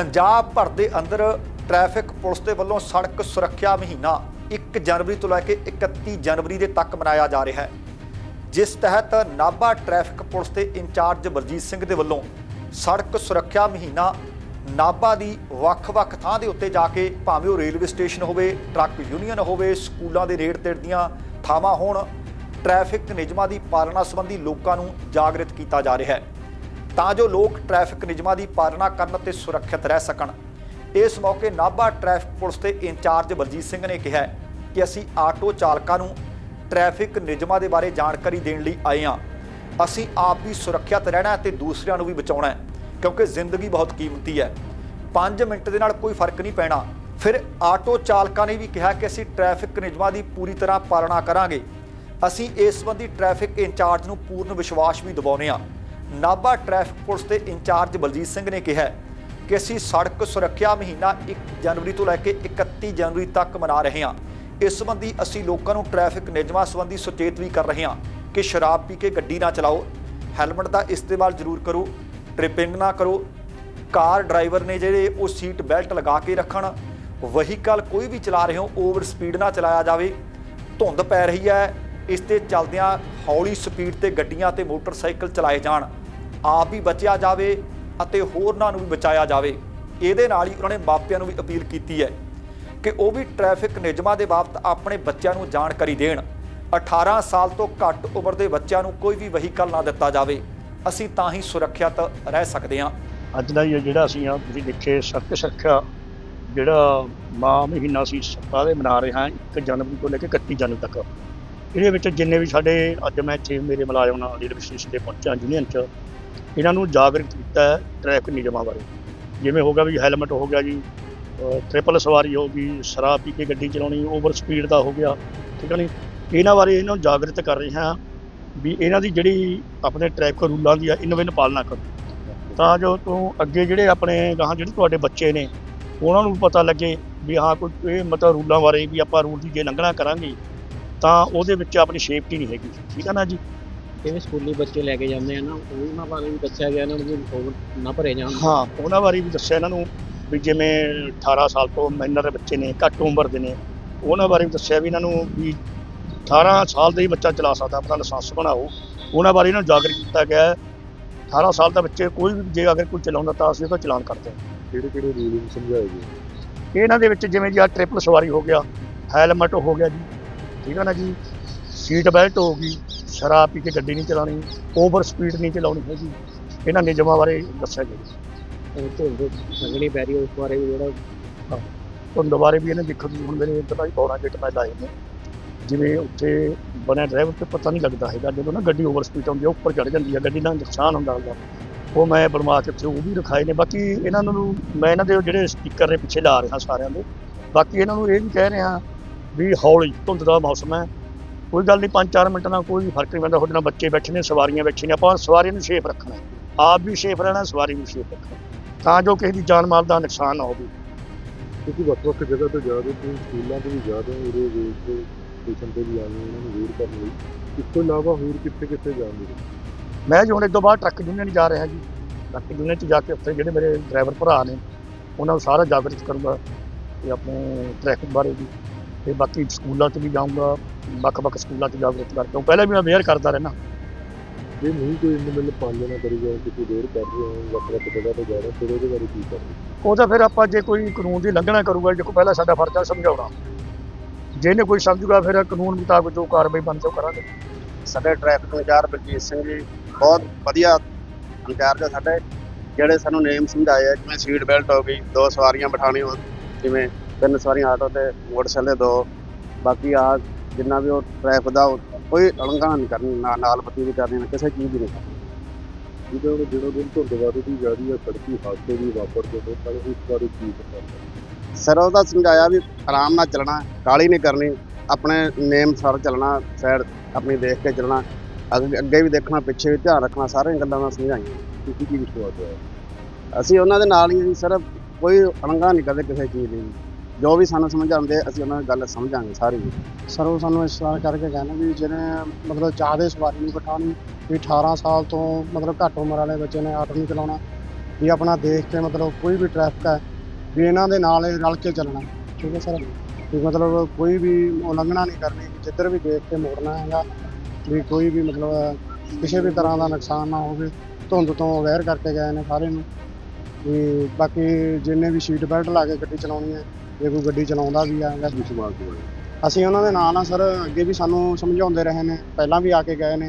ਪੰਜਾਬ ਭਰ ਦੇ ਅੰਦਰ ਟ੍ਰੈਫਿਕ ਪੁਲਿਸ ਦੇ ਵੱਲੋਂ ਸੜਕ ਸੁਰੱਖਿਆ ਮਹੀਨਾ 1 ਜਨਵਰੀ ਤੋਂ ਲੈ ਕੇ 31 ਜਨਵਰੀ ਦੇ ਤੱਕ ਮਨਾਇਆ ਜਾ ਰਿਹਾ ਹੈ। ਜਿਸ ਤਹਿਤ ਨਾਭਾ ਟ੍ਰੈਫਿਕ ਪੁਲਿਸ ਦੇ ਇੰਚਾਰਜ ਬਲਜੀਤ ਸਿੰਘ ਦੇ ਵੱਲੋਂ ਸੜਕ ਸੁਰੱਖਿਆ ਮਹੀਨਾ ਨਾਭਾ ਦੀ ਵੱਖ-ਵੱਖ ਥਾਂ ਦੇ ਉੱਤੇ ਜਾ ਕੇ ਭਾਵੇਂ ਉਹ ਰੇਲਵੇ ਸਟੇਸ਼ਨ ਹੋਵੇ, ਟਰੱਕ ਯੂਨੀਅਨ ਹੋਵੇ, ਸਕੂਲਾਂ ਦੇ ਨੇੜੇ ਤੇੜ ਦੀਆਂ ਥਾਵਾਂ ਹੋਣ, ਟ੍ਰੈਫਿਕ ਨਿਯਮਾਂ ਦੀ ਪਾਲਣਾ ਸੰਬੰਧੀ ਲੋਕਾਂ ਨੂੰ ਜਾਗਰਿਤ ਕੀਤਾ ਜਾ ਰਿਹਾ ਹੈ। ਤਾਂ ਜੋ ਲੋਕ ਟ੍ਰੈਫਿਕ ਨਿਯਮਾਂ ਦੀ ਪਾਲਣਾ ਕਰਨ ਅਤੇ ਸੁਰੱਖਿਅਤ ਰਹਿ ਸਕਣ। ਇਸ ਮੌਕੇ ਨਾਭਾ ਟ੍ਰੈਫਿਕ ਪੁਲਿਸ ਦੇ ਇੰਚਾਰਜ ਬਲਜੀਤ ਸਿੰਘ ਨੇ ਕਿਹਾ ਕਿ ਅਸੀਂ ਆਟੋ ਚਾਲਕਾਂ ਨੂੰ ਟ੍ਰੈਫਿਕ ਨਿਯਮਾਂ ਦੇ ਬਾਰੇ ਜਾਣਕਾਰੀ ਦੇਣ ਲਈ ਆਏ ਹਾਂ। ਅਸੀਂ ਆਪ ਵੀ ਸੁਰੱਖਿਅਤ ਰਹਿਣਾ ਹੈ ਤੇ ਦੂਸਰਿਆਂ ਨੂੰ ਵੀ ਬਚਾਉਣਾ ਹੈ, ਕਿਉਂਕਿ ਜ਼ਿੰਦਗੀ ਬਹੁਤ ਕੀਮਤੀ ਹੈ। 5 ਮਿੰਟ ਦੇ ਨਾਲ ਕੋਈ ਫ਼ਰਕ ਨਹੀਂ ਪੈਣਾ। ਫਿਰ ਆਟੋ ਚਾਲਕਾਂ ਨੇ ਵੀ ਕਿਹਾ ਕਿ ਅਸੀਂ ਟ੍ਰੈਫਿਕ ਨਿਯਮਾਂ ਦੀ ਪੂਰੀ ਤਰ੍ਹਾਂ ਪਾਲਣਾ ਕਰਾਂਗੇ। ਅਸੀਂ ਇਸ ਸੰਬੰਧੀ ਟ੍ਰੈਫਿਕ ਇੰਚਾਰਜ ਨੂੰ ਪੂਰਨ ਵਿਸ਼ਵਾਸ ਵੀ ਦਿਵਾਉਂਦੇ ਹਾਂ। ਨਾਭਾ ਟ੍ਰੈਫਿਕ ਪੁਲਿਸ ਦੇ ਇੰਚਾਰਜ ਬਲਜੀਤ ਸਿੰਘ ਨੇ ਕਿਹਾ ਕਿ ਅਸੀਂ ਸੜਕ ਸੁਰੱਖਿਆ ਮਹੀਨਾ 1 ਜਨਵਰੀ ਤੋਂ ਲੈ ਕੇ 31 ਜਨਵਰੀ ਤੱਕ ਮਨਾ ਰਹੇ ਹਾਂ। ਇਸ ਸੰਬੰਧੀ ਅਸੀਂ ਲੋਕਾਂ ਨੂੰ ਟ੍ਰੈਫਿਕ ਨਿਯਮਾਂ ਸੰਬੰਧੀ ਸੁਚੇਤ ਵੀ ਕਰ ਰਹੇ ਹਾਂ ਕਿ ਸ਼ਰਾਬ ਪੀ ਕੇ ਗੱਡੀ ਨਾ ਚਲਾਓ। ਹੈਲਮਟ ਦਾ ਇਸਤੇਮਾਲ ਜ਼ਰੂਰ ਕਰੋ, ਟ੍ਰਿਪਿੰਗ ਨਾ ਕਰੋ, ਕਾਰ ਡਰਾਈਵਰ ਨੇ ਜਿਹੜੇ ਉਹ ਸੀਟ ਬੈਲਟ ਲਗਾ ਕੇ ਰੱਖਣ, ਵਹੀਕਲ ਕੋਈ ਵੀ ਚਲਾ ਰਹੇ ਹੋ, ਓਵਰ ਸਪੀਡ ਨਾ ਚਲਾਇਆ ਜਾਵੇ। ਧੁੰਦ ਪੈ ਰਹੀ ਹੈ, ਇਸ ਤੇ ਚੱਲਦਿਆਂ ਹੌਲੀ ਸਪੀਡ ਤੇ ਗੱਡੀਆਂ ਤੇ ਮੋਟਰਸਾਈਕਲ ਚਲਾਏ ਜਾਣ। ਆਪ ਵੀ ਬਚਿਆ ਜਾਵੇ ਅਤੇ ਹੋਰਨਾਂ ਨੂੰ ਵੀ ਬਚਾਇਆ ਜਾਵੇ। ਇਹਦੇ ਨਾਲ ਹੀ ਉਹਨਾਂ ਨੇ ਮਾਪਿਆਂ ਨੂੰ ਵੀ ਅਪੀਲ ਕੀਤੀ ਹੈ ਕਿ ਉਹ ਵੀ ਟ੍ਰੈਫਿਕ ਨਿਯਮਾਂ ਦੇ ਬਾਬਤ ਆਪਣੇ ਬੱਚਿਆਂ ਨੂੰ ਜਾਣਕਾਰੀ ਦੇਣ। 18 ਸਾਲ ਤੋਂ ਘੱਟ ਉਮਰ ਦੇ ਬੱਚਿਆਂ ਨੂੰ ਕੋਈ ਵੀ ਵਹੀਕਲ ਨਾ ਦਿੱਤਾ ਜਾਵੇ। ਅਸੀਂ ਤਾਂ ਹੀ ਸੁਰੱਖਿਅਤ ਰਹਿ ਸਕਦੇ ਹਾਂ। ਅੱਜ ਦਾ ਇਹ ਜਿਹੜਾ ਅਸੀਂ ਆ ਤੁਸੀਂ ਦੇਖੇ ਸੜਕ ਸੁਰੱਖਿਆ ਜਿਹੜਾ ਮਾਹ ਮਹੀਨਾ ਸੀ ਸਾਰੇ ਮਨਾ ਰਹੇ ਹਾਂ 1 ਜਨਵਰੀ ਤੋਂ ਲੈ ਕੇ 31 ਜਨਵਰੀ ਤੱਕ। ਇਹਦੇ ਵਿੱਚ ਜਿੰਨੇ ਵੀ ਸਾਡੇ ਅੱਜ ਮੈਂ ਇੱਥੇ ਮੇਰੇ ਮੁਲਾਜ਼ਮ ਨਾਲ, ਰੇਲਵੇ ਸਟੇਸ਼ਨ ਤੇ ਪਹੁੰਚਿਆ, ਯੂਨੀਅਨ ਚ ਇਹਨਾਂ ਨੂੰ ਜਾਗਰੂਕ ਕੀਤਾ ਹੈ ਟ੍ਰੈਫਿਕ ਨਿਯਮਾਂ ਬਾਰੇ। ਜਿਵੇਂ ਹੋ ਗਿਆ ਵੀ ਹੈਲਮਟ ਹੋ ਗਿਆ ਜੀ ਟ੍ਰਿਪਲ ਸਵਾਰੀ ਹੋ ਗਈ, ਸ਼ਰਾਬ ਪੀ ਕੇ ਗੱਡੀ ਚਲਾਉਣੀ ਓਵਰ ਸਪੀਡ ਦਾ ਹੋ ਗਿਆ, ਠੀਕ ਹੈ ਨਹੀਂ? ਇਹਨਾਂ ਬਾਰੇ ਇਹਨਾਂ ਨੂੰ ਜਾਗਰੂਕ ਕਰ ਰਹੇ ਹਾਂ ਵੀ ਇਹਨਾਂ ਦੀ ਜਿਹੜੀ ਆਪਣੇ ਟ੍ਰੈਫਿਕ ਰੂਲਾਂ ਦੀ ਆ, ਇਹਨਾਂ ਵਿੱਚ ਪਾਲਣਾ ਕਰੋ। ਤਾਂ ਜੋ ਤੋਂ ਅੱਗੇ ਜਿਹੜੇ ਆਪਣੇ ਗਾਹਾਂ ਜਿਹੜੇ ਤੁਹਾਡੇ ਬੱਚੇ ਨੇ, ਉਹਨਾਂ ਨੂੰ ਵੀ ਪਤਾ ਲੱਗੇ ਵੀ ਹਾਂ, ਕੋਈ ਇਹ ਮਤਲਬ ਰੂਲਾਂ ਬਾਰੇ ਵੀ ਆਪਾਂ ਰੂਲ ਦੀ ਜੇ ਲੰਘਣਾ ਕਰਾਂਗੇ, ਤਾਂ ਉਹਦੇ ਵਿੱਚ ਆਪਣੀ ਸੇਫਟੀ ਨਹੀਂ ਹੈਗੀ, ਠੀਕ ਹੈ ਨਾ ਜੀ? ਜਿਵੇਂ ਸਕੂਲੀ ਬੱਚੇ ਲੈ ਕੇ ਜਾਂਦੇ ਆ ਨਾ ਉਹਨਾਂ ਬਾਰੇ ਵੀ ਦੱਸਿਆ ਗਿਆ ਇਹਨਾਂ ਨੂੰ ਵੀ ਨਾ ਭਰੇ ਜਾਣ। ਹਾਂ ਉਹਨਾਂ ਬਾਰੇ ਵੀ ਦੱਸਿਆ ਇਹਨਾਂ ਨੂੰ ਵੀ ਜਿਵੇਂ 18 ਸਾਲ ਤੋਂ ਮਾਈਨਰ ਦੇ ਬੱਚੇ ਨੇ ਘੱਟ ਉਮਰ ਦੇ ਨੇ ਉਹਨਾਂ ਬਾਰੇ ਵੀ ਦੱਸਿਆ ਵੀ ਇਹਨਾਂ ਨੂੰ ਵੀ 18 ਸਾਲ ਦਾ ਹੀ ਬੱਚਾ ਚਲਾ ਸਕਦਾ ਆਪਣਾ ਲਾਇਸੈਂਸ ਬਣਾਓ। ਉਹਨਾਂ ਬਾਰੇ ਇਹਨਾਂ ਨੂੰ ਜਾਗਰੂਕ ਕੀਤਾ ਗਿਆ ਹੈ। 18 ਸਾਲ ਦਾ ਬੱਚੇ ਕੋਈ ਵੀ ਜੇ ਅਗਰ ਕੋਈ ਚਲਾਉਂਦਾ ਤਾਂ ਅਸੀਂ ਉਹਦਾ ਚਲਾਨ ਕਰਦੇ ਹਾਂ। ਕਿਹੜੇ ਕਿਹੜੇ ਰੂਲ ਸਮਝਾਏ ਗਏ? ਇਹਨਾਂ ਦੇ ਵਿੱਚ ਜਿਵੇਂ ਜੀ ਆ ਟ੍ਰਿਪਲ ਸਵਾਰੀ ਹੋ ਗਿਆ ਹੈਲਮਟ ਹੋ ਗਿਆ ਜੀ ਠੀਕ ਹੈ ਨਾ ਜੀ ਸੀਟ ਬੈਲਟ ਹੋ ਗਈ ਸ਼ਰਾਬ ਪੀ ਕੇ ਗੱਡੀ ਨਹੀਂ ਚਲਾਉਣੀ ਓਵਰ ਸਪੀਡ ਨਹੀਂ ਚਲਾਉਣੀ ਹੈਗੀ। ਇਹਨਾਂ ਨਿਯਮਾਂ ਬਾਰੇ ਦੱਸਿਆ ਤੇ ਪੈ ਰਹੀ ਹੈ, ਉਸ ਬਾਰੇ ਵੀ ਜਿਹੜਾ ਧੁੰਦ ਬਾਰੇ ਵੀ ਇਹਨੇ ਦੇਖੋ ਜੀ ਹੁਣ ਮੇਰੇ ਭਾਈ ਪੌੜਾ ਗੇਟ ਮੈਂ ਲਾਏ ਨੇ। ਜਿਵੇਂ ਉੱਥੇ ਬਣਿਆ ਡਰਾਈਵਰ ਤੇ ਪਤਾ ਨਹੀਂ ਲੱਗਦਾ ਹੈਗਾ ਜਦੋਂ ਨਾ ਗੱਡੀ ਓਵਰ ਸਪੀਡ ਆਉਂਦੀ ਹੈ ਉੱਪਰ ਚੜ ਜਾਂਦੀ ਹੈ ਗੱਡੀ ਦਾ ਨੁਕਸਾਨ ਹੁੰਦਾ ਹੁੰਦਾ। ਉਹ ਮੈਂ ਬਣਵਾ ਕੇ ਉੱਥੇ ਉਹ ਵੀ ਰਖਾਏ ਨੇ। ਬਾਕੀ ਇਹਨਾਂ ਨੂੰ ਮੈਂ ਇਹਨਾਂ ਦੇ ਜਿਹੜੇ ਸਟicker ਨੇ ਪਿੱਛੇ ਲਾ ਰਿਹਾ ਸਾਰਿਆਂ ਦੇ। ਬਾਕੀ ਇਹਨਾਂ ਨੂੰ ਇਹ ਵੀ ਕਹਿ ਰਿਹਾ ਵੀ ਹੌਲੀ ਧੁੰਦ ਦਾ ਮੌਸਮ ਹੈ। ਕੋਈ ਗੱਲ ਨਹੀਂ 5-4 ਮਿੰਟ ਨਾਲ ਕੋਈ ਫ਼ਰਕ ਨਹੀਂ ਪੈਂਦਾ ਤੁਹਾਡੇ ਨਾਲ ਬੱਚੇ ਬੈਠੇ ਨੇ ਸਵਾਰੀਆਂ ਬੈਠੀਆਂ ਨੇ ਆਪਾਂ ਸਵਾਰੀਆਂ ਨੂੰ ਸੇਫ ਰੱਖਣਾ ਹੈ। ਆਪ ਵੀ ਸੇਫ ਰਹਿਣਾ ਸਵਾਰੀ ਨੂੰ ਸੇਫ ਰੱਖਣਾ ਤਾਂ ਜੋ ਕਿਸੇ ਦੀ ਜਾਨ ਮਾਲ ਦਾ ਨੁਕਸਾਨ ਨਾ ਹੋਵੇ। ਤੁਸੀਂ ਵੱਖ ਵੱਖ ਜਗ੍ਹਾ ਤੋਂ ਜਾ ਰਹੇ ਹੋ ਸਕੂਲਾਂ ਤੋਂ ਵੀ ਜਾ ਰਹੇ ਹੋ ਉਰੇ ਵੇਟ ਤੇ ਸਟੇਸ਼ਨ ਤੇ ਵੀ ਆ ਰਹੇ ਉਹਨਾਂ ਨੂੰ ਵੇਟ ਕਰਨ ਲਈ। ਇਸ ਤੋਂ ਇਲਾਵਾ ਹੋਰ ਕਿੱਥੇ ਕਿੱਥੇ ਜਾਂਦੇ ਹੋ ਮੈਂ ਜੀ ਹੁਣ ਇਸ ਤੋਂ ਬਾਅਦ ਟਰੱਕ ਯੂਨੀਅਨ ਜਾ ਰਿਹਾ ਜੀ। ਟਰੱਕ ਯੂਨੀਅਨ ਚ ਜਾ ਕੇ ਉੱਥੇ ਜਿਹੜੇ ਮੇਰੇ ਡਰਾਈਵਰ ਭਰਾ ਨੇ ਉਹਨਾਂ ਨੂੰ ਸਾਰਾ ਜਾਗਰੂਕ ਕਰੂੰਗਾ ਤੇ ਆਪਣੇ ਟ੍ਰੈਫਿਕ ਬਾਰੇ ਵੀ। ਤੇ ਬਾਕੀ ਸਕੂਲਾਂ 'ਚ ਵੀ ਜਾਊਂਗਾ ਵੱਖ-ਵੱਖ ਸਕੂਲਾਂ 'ਚ ਜਾਗਰੂਕ ਕਰਕੇ। ਉਹ ਪਹਿਲਾਂ ਵੀ ਮੈਂ ਅਵੇਅਰ ਕਰਦਾ ਰਹਿਣਾ ਜੇ ਨਹੀਂ ਕੋਈ ਇੰਨੇ ਮਿਲ ਪਾਲਣਾ ਕਰੂਗਾ ਤੁਸੀਂ ਵੇਟ ਕਰ ਰਹੇ ਹੋ ਵੱਖ ਵੱਖ ਜਗ੍ਹਾ ਤੋਂ ਜਾ ਰਹੇ ਹੋ ਫਿਰ ਉਹਦੇ ਬਾਰੇ ਕੀ ਕਰਦੇ ਉਹ ਤਾਂ ਫਿਰ ਆਪਾਂ ਜੇ ਕੋਈ ਕਾਨੂੰਨ ਦੀ ਲੰਘਣਾ ਕਰੂਗਾ ਜੇ ਕੋਈ ਪਹਿਲਾਂ ਸਾਡਾ ਫਰਜ਼ ਆ ਸਮਝਾਉਣਾ। ਜੇ ਇਹਨੇ ਕੋਈ ਸਮਝੂਗਾ ਫਿਰ ਕਾਨੂੰਨ ਮੁਤਾਬਕ ਜੋ ਕਾਰਵਾਈ ਬਣਦੀ ਉਹ ਕਰਾਂਗੇ। ਸਾਡੇ ਟ੍ਰੈਫਿਕ ਇੰਚਾਰਜ ਬਲਜੀਤ ਸਿੰਘ ਜੀ ਬਹੁਤ ਵਧੀਆ ਇੰਚਾਰਜ ਆ ਸਾਡੇ। ਜਿਹੜੇ ਸਾਨੂੰ ਨੇਮ ਸਮਝਾਏ ਜਿਵੇਂ ਸੀਟ ਬੈਲਟ ਹੋ ਗਈ ਦੋ ਸਵਾਰੀਆਂ ਬਿਠਾਣੀ ਹੋ ਜਿਵੇਂ ਤਿੰਨ ਸਵਾਰੀਆਂ ਆਟੋ ਤੇ ਮੋਟਰਸਾਈਕਲ ਦੇ ਦੋ। ਬਾਕੀ ਆ ਜਿੰਨਾ ਵੀ ਉਹ ਟ੍ਰੈਫਿਕ ਦਾ ਕੋਈ ਉਲੰਘਣਾ ਨਹੀਂ ਕਰਨੀ ਨਾ ਨਾਲ ਬੱਤੀ ਵੀ ਕਰਨੀ ਨਾ ਕਿਸੇ ਚੀਜ਼ ਦੀ। ਨਹੀਂ ਕਰਨੀ ਜਿਹਦੇ ਹੁਣ ਦਿਨੋਂ ਦਿਨ ਧੁੰਦ ਵੱਧਦੀ ਜਾ ਰਹੀ ਹੈ ਸੜਕੀ ਹਾਦਸੇ ਵੀ ਵਾਪਰਦੇ ਨੇ ਪਰ ਇਸ ਬਾਰੇ ਕੀ ਪਤਾ? ਸਰ ਉਹਦਾ ਸਮਝਾਇਆ ਵੀ ਆਰਾਮ ਨਾਲ ਚੱਲਣਾ ਕਾਲੀ ਨਹੀਂ ਕਰਨੀ ਆਪਣੇ ਨੇਮ ਸਰ ਚੱਲਣਾ ਸਾਈਡ ਆਪਣੀ ਦੇਖ ਕੇ ਚੱਲਣਾ ਅੱਗੇ ਅੱਗੇ ਵੀ ਦੇਖਣਾ ਪਿੱਛੇ ਵੀ ਧਿਆਨ ਰੱਖਣਾ ਸਾਰੀਆਂ ਗੱਲਾਂ ਦਾ ਸਮਝਾਈਆਂ। ਤੁਸੀਂ ਕੀ ਵਿਸ਼ਵਾਸ ਹੈ ਅਸੀਂ ਉਹਨਾਂ ਦੇ ਨਾਲ ਹੀ ਹਾਂ ਜੀ ਸਰ ਕੋਈ ਅਣਗਾ ਨਹੀਂ ਕਰਦੇ ਕਿਸੇ ਚੀਜ਼ ਦੀ। ਜੋ ਵੀ ਸਾਨੂੰ ਸਮਝਾਉਂਦੇ, ਅਸੀਂ ਉਹਨਾਂ ਦੀ ਗੱਲ ਸਮਝਾਂਗੇ ਸਾਰੀ। ਸਰ, ਉਹ ਸਾਨੂੰ ਇਸ ਤਰ੍ਹਾਂ ਕਰਕੇ ਕਹਿੰਦੇ ਵੀ ਜਿਹਨੇ ਮਤਲਬ ਜ਼ਿਆਦਾ ਸਵਾਰੀ ਨਹੀਂ ਬਿਠਾਉਣੀ, ਵੀ 18 ਸਾਲ ਤੋਂ ਮਤਲਬ ਘੱਟ ਉਮਰ ਵਾਲੇ ਬੱਚੇ ਨੇ ਆਟੋ ਨਹੀਂ ਚਲਾਉਣਾ, ਵੀ ਆਪਣਾ ਦੇਖ ਕੇ ਮਤਲਬ ਕੋਈ ਵੀ ਟ੍ਰੈਫਿਕ ਹੈ, ਵੀ ਇਹਨਾਂ ਦੇ ਨਾਲ ਇਹ ਰਲ ਕੇ ਚੱਲਣਾ। ਠੀਕ ਹੈ ਸਰ? ਵੀ ਮਤਲਬ ਕੋਈ ਵੀ ਉਲੰਘਣਾ ਨਹੀਂ ਕਰਨੀ, ਵੀ ਜਿੱਧਰ ਵੀ ਦੇਖ ਕੇ ਮੋੜਨਾ ਹੈਗਾ, ਵੀ ਕੋਈ ਵੀ ਮਤਲਬ ਕਿਸੇ ਵੀ ਤਰ੍ਹਾਂ ਦਾ ਨੁਕਸਾਨ ਨਾ ਹੋਵੇ, ਧੁੰਦ ਤੋਂ ਅਵੇਅਰ ਕਰਕੇ ਗਏ ਨੇ ਸਾਰੇ ਨੂੰ। ਵੀ ਬਾਕੀ ਜਿੰਨੇ ਵੀ ਸੀਟ ਬੈਲਟ ਲਾ ਕੇ ਗੱਡੀ ਚਲਾਉਣੀ ਹੈ ਜੇ ਕੋਈ ਗੱਡੀ ਚਲਾਉਂਦਾ ਵੀ ਆ ਜਾਂ ਤੋਂ ਆਏ ਅਸੀਂ ਉਹਨਾਂ ਦੇ ਨਾਲ ਆ ਸਰ ਅੱਗੇ ਵੀ ਸਾਨੂੰ ਸਮਝਾਉਂਦੇ ਰਹੇ ਨੇ ਪਹਿਲਾਂ ਵੀ ਆ ਕੇ ਗਏ ਨੇ।